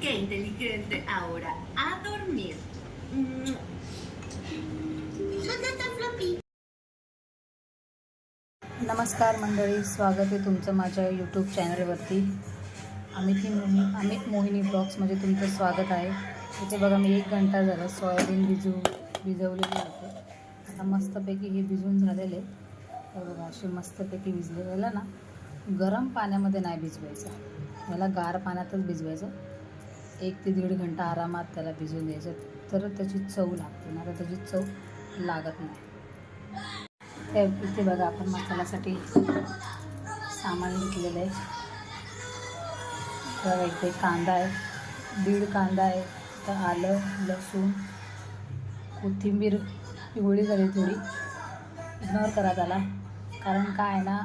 Qué inteligente. Ahora. A dormir. नमस्कार मंडळी स्वागत आहे तुमचं माझ्या यूट्यूब चॅनलवरती अमित मोहिनी अमित मोहिनी ब्लॉग्स म्हणजे तुमचं स्वागत आहे. इथे बघा मी एक घंटा झाला सोयाबीन भिजू भिजवलेली होते. आता मस्तपैकी हे भिजून झालेले. बघा असे मस्तपैकी भिजले ना. गरम पाण्यामध्ये नाही भिजवायचं. याला गार पाण्यातच भिजवायचं. एक ते दीड घंटा आरामात त्याला भिजून द्यायचं. तर त्याची चव लागते. ना तर त्याची चव लागत नाही. ते इथे बघा आपण मसाल्यासाठी सामान घेतलेलं आहे. बघा इथे कांदा आहे. दीड कांदा आहे. तर आलं लसूण कोथिंबीर पिवळी झाली थोडी. इग्नोर करा त्याला. कारण काय आहे ना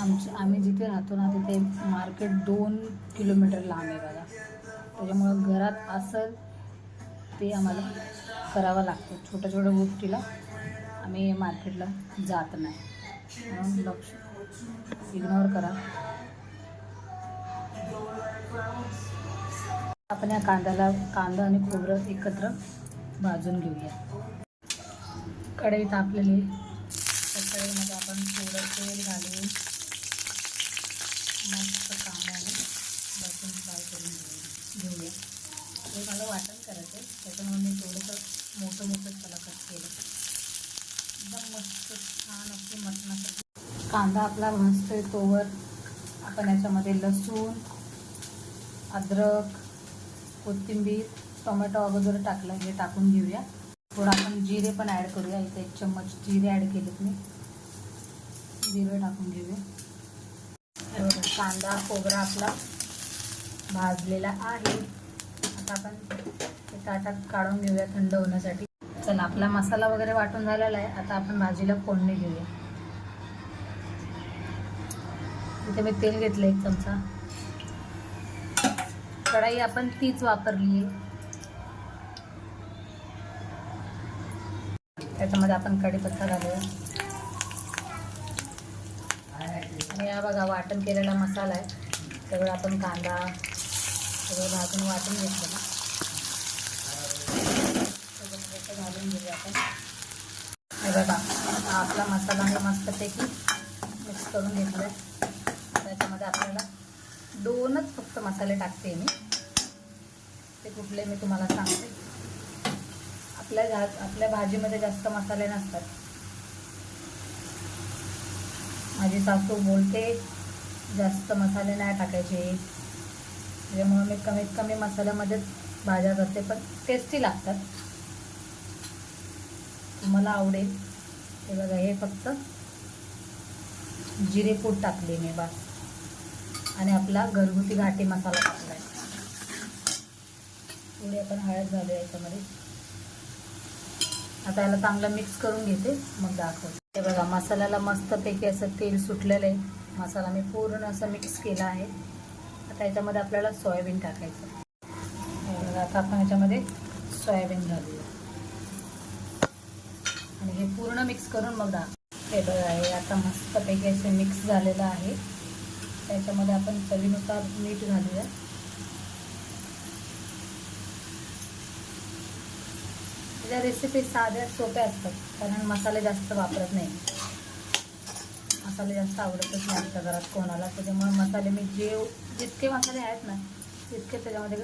आमच्या आम्ही जिथे राहतो ना तिथे मार्केट दोन किलोमीटर लांब आहे बघा. त्याच्यामुळं घरात असेल ते आम्हाला करावं लागतं. छोट्या छोट्या गोष्टीला आम्ही मार्केटला जात नाही. म्हणून लक्ष इग्नोर करा. आपण या कांद्याला कांदा आणि खोबरं एकत्र भाजून घेऊया. कढई तापलेली कढईमध्ये आपण थोडं तेल घालून मस्त कांद्याने लसूण फ्राय करून घेऊ घेऊया. हे मला वाटण करायचं आहे. त्याच्यामुळे मी थोडंसं मोठं मोठं त्याला कट केलं. एकदम मस्त छान असते मटणासाठी कांदा आपला भाजतोय तोवर. आपण याच्यामध्ये लसूण अद्रक कोथिंबीर टोमॅटो अगोदर टाकलं. हे टाकून घेऊया. थोडं आपण जिरे पण ॲड करूया. इथे एक चम्मच जिरे ॲड केलेत मी. जिरे टाकून घेऊया. कांदा खोबरा आपला भाजलेला आहे. आता आपण ते ताटात काढून घेऊया थंड होण्यासाठी. चला आपला मसाला वगैरे वाटून झालेला आहे. आता आपण भाजीला फोडणी घेऊया इथे मी तेल घेतलं एक चमचा. कढाई आपण तीच वापरली आहे त्याच्यामध्ये आपण कढीपत्ता घालूया. आणि हा बघा वाटण केलेला मसाला आहे. सगळं आपण कांदा सगळं भाजून वाटून घेतलं ना. घालून घेऊया आपण. हे बघा आपला मसाला आहे मस्तपैकी मिक्स करून घेतला आहे त्याच्यामध्ये आपल्याला दोनच फक्त मसाले टाकते मी. ते कुठले मी तुम्हाला सांगते. आपल्या झा आपल्या भाजीमध्ये जास्त मसाले नसतात. माझी सासू बोलते जास्त मसाले नाही टाकायचे. म्हणजे त्याच्यामुळे मी कमीत कमी मसाल्यामध्येच भाज्या करते पण टेस्टी लागतात. तुम्हाला आवडेल. हे बघा हे फक्त जिरेपूड टाकले मी बस. आणि आपला घरगुती घाटी मसाला टाकला आहे. थोडी आपण हळद घालूया याच्यामध्ये. आता याला चांगलं मिक्स करून घेते मग दाखवते. हे बघा मसाल्याला मस्तपैकी असं तेल सुटलेलं आहे. मसाला मी पूर्ण असं मिक्स केला आहे. आता याच्यामध्ये आपल्याला सोयाबीन टाकायचं. आता आपण याच्यामध्ये सोयाबीन घालूया. आणि हे पूर्ण मिक्स करून मग दाख हे बघा आता मस्तपैकी असे मिक्स झालेलं आहे. त्याच्यामध्ये आपण चवीनुसार मीठ घालूया. त्या रेसिपी साध्या सोप्या असतात कारण मसाले जास्त वापरत नाही. मसाले जास्त आवडतच नाही आमच्या घरात कोणाला त्याच्यामुळे मसाले मी जे जितके मसाले आहेत ना तितके त्याच्यामध्ये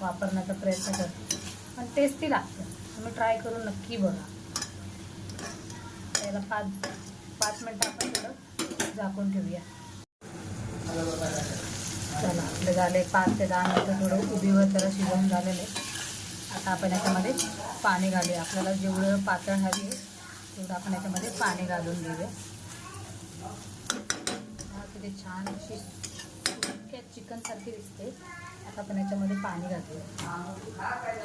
वापरण्याचा प्रयत्न करते. पण टेस्टी लागतं. तुम्ही ट्राय करून नक्की बघा. त्याला पाच पाच मिनटं आपण थोडं झाकून ठेवूया. चला आपले झाले पाच ते दहा मिनटं थोडं उभीवर जरा शिजवून झालेले. आता आपण याच्यामध्ये पाणी घालूया. आपल्याला जेवढं पातळ हवी आहे तेवढं आपण याच्यामध्ये पाणी घालून घेऊया. किती छान अशी चिकनसारखी दिसते. आता आपण याच्यामध्ये पाणी घातले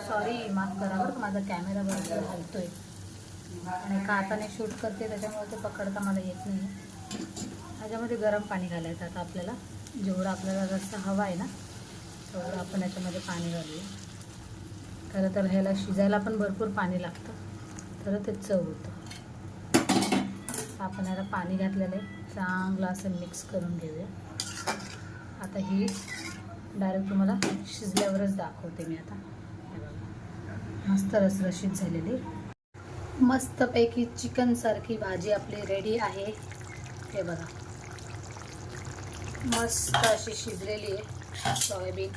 सॉरी माफ करा बरं माझा कॅमेरा बरोबर हलतोय. आणि का हाताने शूट करते त्याच्यामुळे ते पकडता मला येत नाही. ह्याच्यामध्ये गरम पाणी घालायचं. आता आपल्याला जेवढं आपल्याला रस्सा हवा आहे ना तेवढं आपण याच्यामध्ये पाणी घालूया. खरं तर ह्याला शिजायला पण भरपूर पाणी लागतं. तर ते चव होतं. आपण याला पाणी घातलेलं आहे. चांगलं असं मिक्स करून घेऊया. आता ही डायरेक्ट तुम्हाला शिजल्यावरच दाखवते मी आता. मस्त रसरशीत झालेली. मस्तपैकी चिकनसारखी भाजी आपली रेडी आहे. हे बघा. मस्त अशी शिजलेली आहे सोयाबीन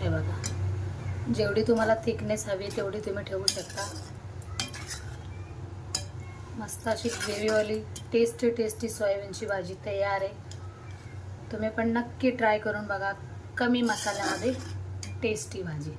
हे बघा. जेवढी तुम्हाला थिकनेस हवी तेवढी तुम्ही ठेवू शकता. मस्त अशी ग्रेव्हीवाली टेस्टी टेस्टी सोयाबीनची भाजी तयार आहे. तुम्ही पण नक्की ट्राय करून बघा. कमी मसाल्यामध्ये टेस्टी भाजी.